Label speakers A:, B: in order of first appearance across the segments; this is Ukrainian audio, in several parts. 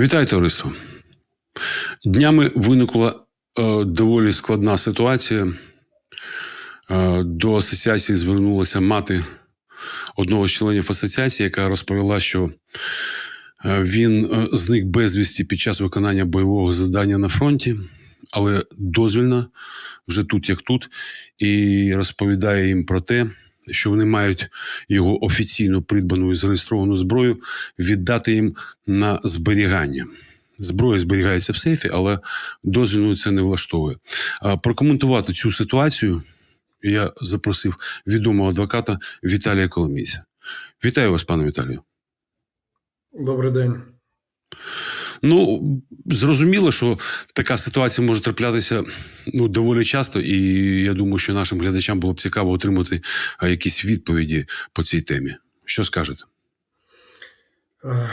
A: Вітаю товариство. Днями виникла е, доволі складна ситуація. Е, до асоціації звернулася мати одного з членів асоціації, яка розповіла, що е, він е, зник безвісті під час виконання бойового завдання на фронті, але дозвільно вже тут, як тут, і розповідає їм про те, що вони мають його офіційно придбану і зареєстровану зброю віддати їм на зберігання. Зброя зберігається в сейфі, але дозвільно це не влаштовує. Прокоментувати цю ситуацію я запросив відомого адвоката Віталія Коломійця. Вітаю вас, пане Віталію.
B: Добрий день.
A: Ну, зрозуміло, що така ситуація може траплятися ну, доволі часто, і я думаю, що нашим глядачам було б цікаво отримати якісь відповіді по цій темі. Що скажете?
B: Е,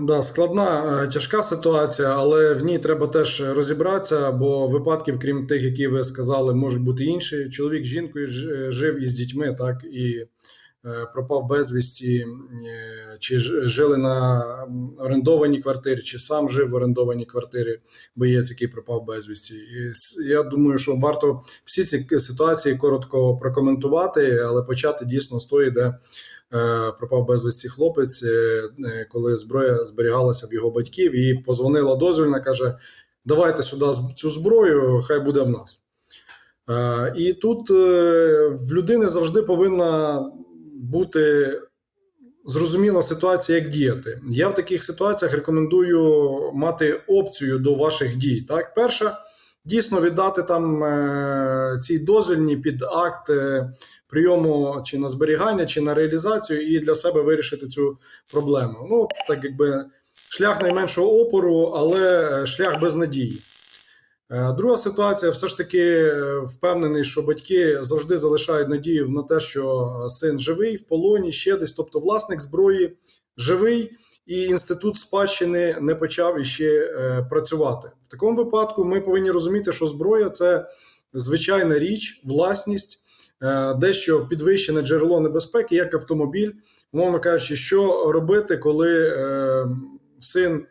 B: Да, складна, е, тяжка ситуація, але в ній треба теж розібратися, бо випадків, крім тих, які ви сказали, можуть бути інші. Чоловік з жінкою жив із дітьми, так і е, пропав безвісті, е, чи жили на орендованій квартирі, чи сам жив в орендованій квартирі, боєць, який пропав безвісті. І я думаю, що варто всі ці ситуації коротко прокоментувати, але почати дійсно з тої, де е, пропав безвісті хлопець, е, е, коли зброя зберігалася в його батьків, і позвонила дозвільна, каже: давайте сюди цю зброю, хай буде в нас. Е, І тут е, в людини завжди повинна бути зрозуміла ситуація, як діяти. Я в таких ситуаціях рекомендую мати опцію до ваших дій. Так, перша дійсно віддати там е, ці дозвільні під акт е, прийому чи на зберігання, чи на реалізацію, і для себе вирішити цю проблему. Ну, так якби шлях найменшого опору, але е, шлях без надії. Е, Друга ситуація, все ж таки е, впевнений, що батьки завжди залишають надію на те, що син живий в полоні, ще десь. Тобто, власник зброї живий, і інститут спадщини не почав іще е, працювати. В такому випадку ми повинні розуміти, що зброя це звичайна річ, власність, е, дещо підвищене джерело небезпеки, як автомобіль. Мовно кажучи, що робити, коли е, син.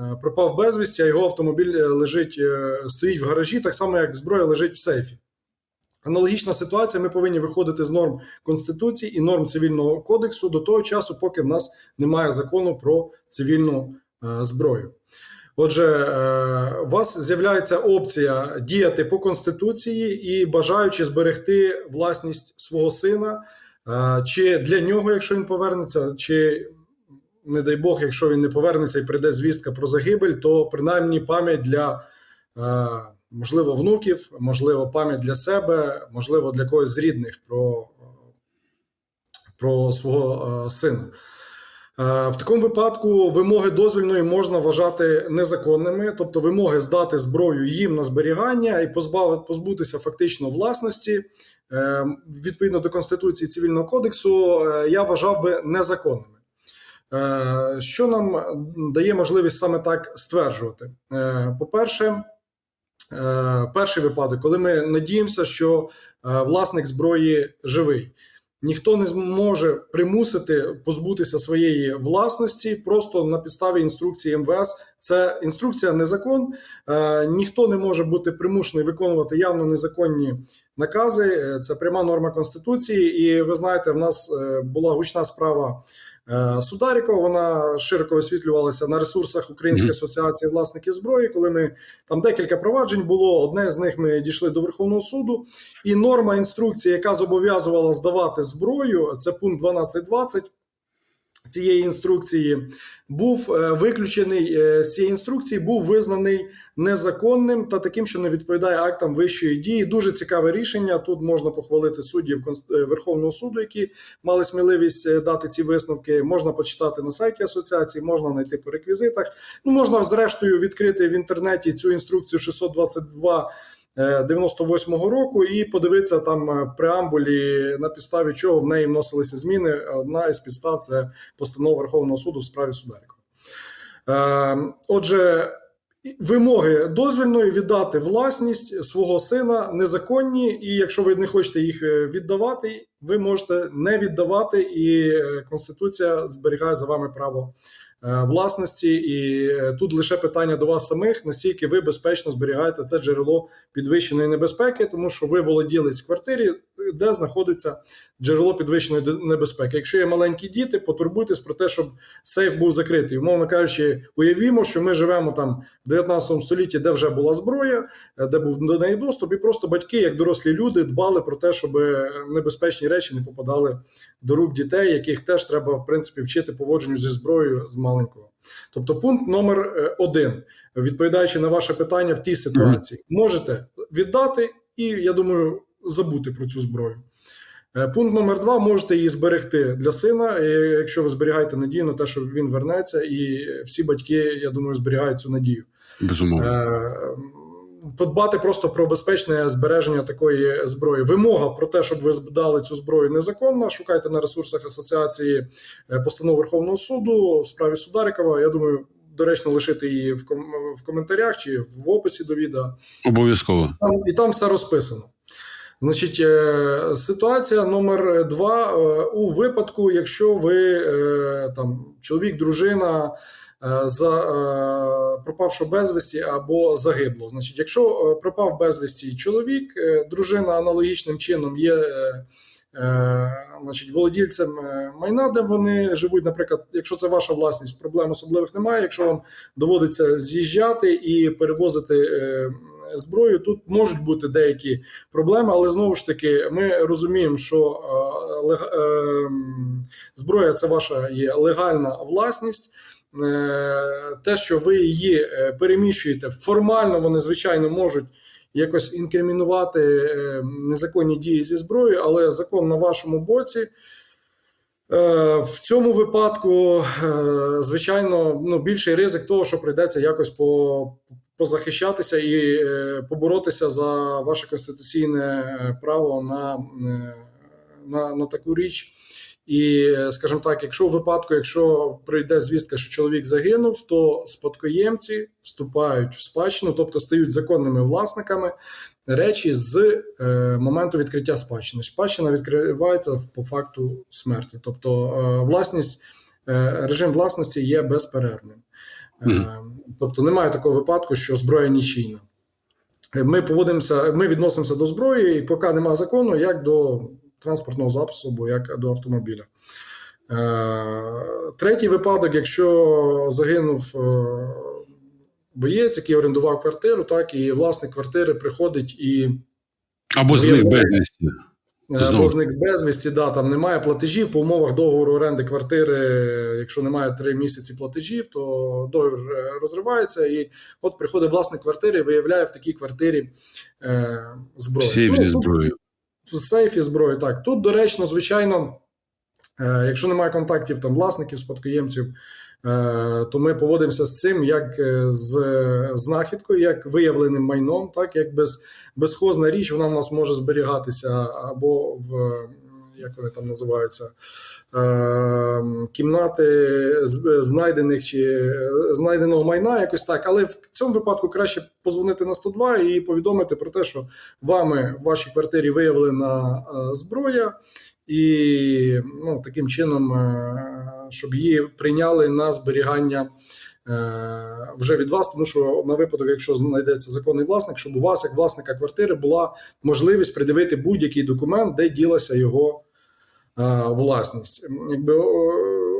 B: Е, пропав безвісті, а його автомобіль е, лежить, е, стоїть в гаражі, так само як зброя лежить в сейфі. Аналогічна ситуація. Ми повинні виходити з норм Конституції і норм цивільного кодексу до того часу, поки в нас немає закону про цивільну зброю. Отже, у вас з'являється опція діяти по конституції і бажаючи зберегти власність свого сина, чи для нього, якщо він повернеться, чи не дай Бог, якщо він не повернеться і прийде звістка про загибель, то принаймні пам'ять для е, можливо внуків, можливо, пам'ять для себе, можливо, для когось з рідних про, про свого е, сина. Е, В такому випадку вимоги дозвільної можна вважати незаконними, тобто вимоги здати зброю їм на зберігання і позбавити позбутися фактично власності відповідно до Конституції Цивільного кодексу, я вважав би незаконними. Е, Що нам дає можливість саме так стверджувати? Е, По-перше, е, перший випадок, коли ми надіємося, що е, власник зброї живий. Ніхто не зможе примусити позбутися своєї власності просто на підставі інструкції МВС. Це інструкція не закон. Е, ніхто не може бути примушений виконувати явно незаконні накази. Е, Це пряма норма конституції. І ви знаєте, в нас е, була гучна справа е, Сударікова. Вона широко висвітлювалася на ресурсах Української асоціації власників зброї. Коли ми там декілька проваджень було, одне з них ми дійшли до Верховного суду. І норма інструкції, яка зобов'язувала здавати зброю, це пункт 12.20 цієї інструкції, був е, виключений е, з цієї інструкції, був визнаний незаконним та таким, що не відповідає актам вищої дії. Дуже цікаве рішення. Тут можна похвалити суддів е, Верховного суду, які мали сміливість дати ці висновки. Можна почитати на сайті асоціації, можна знайти по реквізитах. Ну можна зрештою відкрити в інтернеті цю інструкцію 622 е, 98-го року і подивитися там е, в преамбулі, на підставі чого в неї вносилися зміни. Одна із підстав це постанова Верховного суду в справі Сударікова. Е, Отже, вимоги дозвільної віддати власність свого сина незаконні, і якщо ви не хочете їх е, віддавати, ви можете не віддавати, і е, Конституція зберігає за вами право е, власності, і е, тут лише питання до вас самих, наскільки ви безпечно зберігаєте це джерело підвищеної небезпеки, тому що ви володілись квартирі, де знаходиться джерело підвищеної небезпеки. Якщо є маленькі діти, потурбуйтесь про те, щоб сейф був закритий. Умовно кажучи, уявімо, що ми живемо там в 19 столітті, де вже була зброя, е, де був до неї доступ, і просто батьки, як дорослі люди, дбали про те, щоб е, небезпечні речі не попадали до рук дітей, яких теж треба в принципі вчити поводженню зі зброєю з маленького. Тобто, пункт номер е, один, відповідаючи на ваше питання в тій ситуації, можете віддати і я думаю, забути про цю зброю. Е, Пункт номер два: можете її зберегти для сина, якщо ви зберігаєте надію на те, що він вернеться, і всі батьки, я думаю, зберігають цю надію.
A: Безумовно.
B: Е, Подбати просто про безпечне збереження такої зброї. Вимога про те, щоб ви дали цю зброю незаконна. Шукайте на ресурсах асоціації е, постанову Верховного суду в справі Сударикова. Я думаю, доречно лишити її в ком- в коментарях чи в описі до відео.
A: Обов'язково.
B: І там все розписано. Значить, е, ситуація номер два. е, У випадку, якщо ви е, там чоловік, дружина за е, безвісті або загибло. Значить, якщо пропав безвісті чоловік, дружина аналогічним чином є. Значить, володільцем майна, де вони живуть, наприклад, якщо це ваша власність, проблем особливих немає. Якщо вам доводиться з'їжджати і перевозити зброю, тут можуть бути деякі проблеми, але знову ж таки, ми розуміємо, що е, е, зброя це ваша є легальна власність. Е, Те, що ви її переміщуєте, формально вони звичайно можуть якось інкримінувати незаконні дії зі зброєю, але закон на вашому боці. В цьому випадку, звичайно, ну, більший ризик того, що прийдеться якось по, позахищатися і е, поборотися за ваше конституційне е, право на, е, на, на таку річ. І, скажімо так, якщо в випадку, якщо прийде звістка, що чоловік загинув, то спадкоємці вступають в спадщину, тобто стають законними власниками речі з моменту відкриття спадщини. Спадщина відкривається по факту смерті, тобто власність, режим власності є безперервним.
A: Мгм.
B: Тобто немає такого випадку, що зброя нічийна. Е, Ми поводимося, ми відносимося до зброї, і поки немає закону, як до транспортного засобу, як до автомобіля. Е, Третій випадок, якщо загинув боєць, який орендував квартиру, так і власник квартири приходить і
A: Або з них безвісті.
B: Або
A: Знову.
B: зник з безвісті, да, там немає платежів по умовах договору оренди квартири. Якщо немає три місяці платежів, то договір е, розривається. І от приходить власник квартири і виявляє в такій квартирі е, зброю.
A: Сейф
B: Ну,
A: зі зброєю.
B: в сейфі зброї. Так, тут доречно, звичайно, е, якщо немає контактів там власників, спадкоємців, е, то ми поводимося з цим як е, з знахідкою, як виявленим майном, так як без, безхозна річ, вона в нас може зберігатися або в. е, Як вони там називаються, е, кімнати знайдених чи е, знайденого майна, якось так. Але в цьому випадку краще позвонити на 102 і повідомити про те, що вами в вашій квартирі виявлена е, зброя, і ну, таким чином, е, щоб її прийняли на зберігання е, вже від вас, тому що на випадок, якщо знайдеться законний власник, щоб у вас, як власника квартири, була можливість придивити будь-який документ, де ділася його е, власність. Якби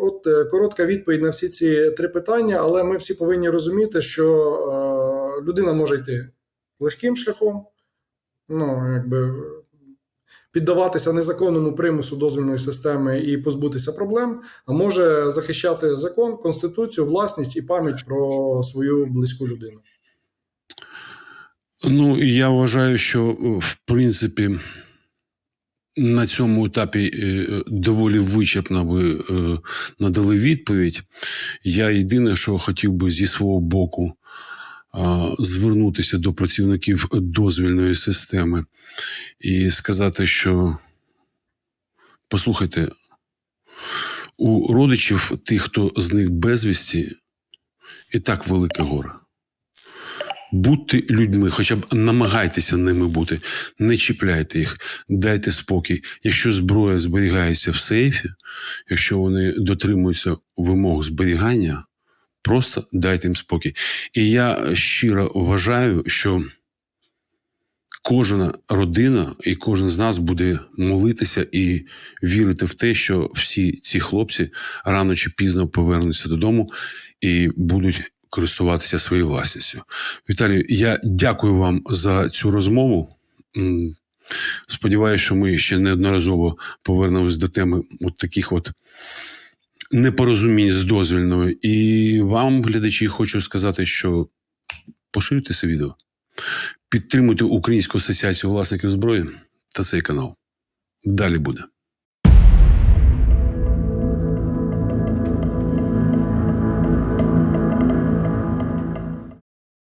B: от коротка відповідь на всі ці три питання, але ми всі повинні розуміти, що людина може йти легким шляхом, ну якби піддаватися незаконному примусу дозвільної системи і позбутися проблем, а може захищати закон, конституцію, власність і пам'ять про свою близьку людину.
A: Ну, я вважаю, що е, в принципі на цьому етапі е, доволі вичерпно ви е, надали відповідь. Я єдине, що хотів би зі свого боку звернутися до працівників дозвільної системи і сказати, що послухайте, у родичів тих, хто з них безвісті, і так велике горе. Будьте людьми, хоча б намагайтеся ними бути, не чіпляйте їх, дайте спокій. Якщо зброя зберігається в сейфі, якщо вони дотримуються вимог зберігання, Просто дайте їм спокій. І я щиро вважаю, що кожна родина і кожен з нас буде молитися і вірити в те, що всі ці хлопці рано чи пізно повернуться додому і будуть користуватися своєю власністю. Віталію, я дякую вам за цю розмову. Сподіваюся, що ми ще неодноразово повернемось до теми от таких от непорозумінь з дозвільною. І вам, глядачі, хочу сказати, що поширюйте це відео, підтримуйте Українську асоціацію власників зброї та цей канал. Далі буде.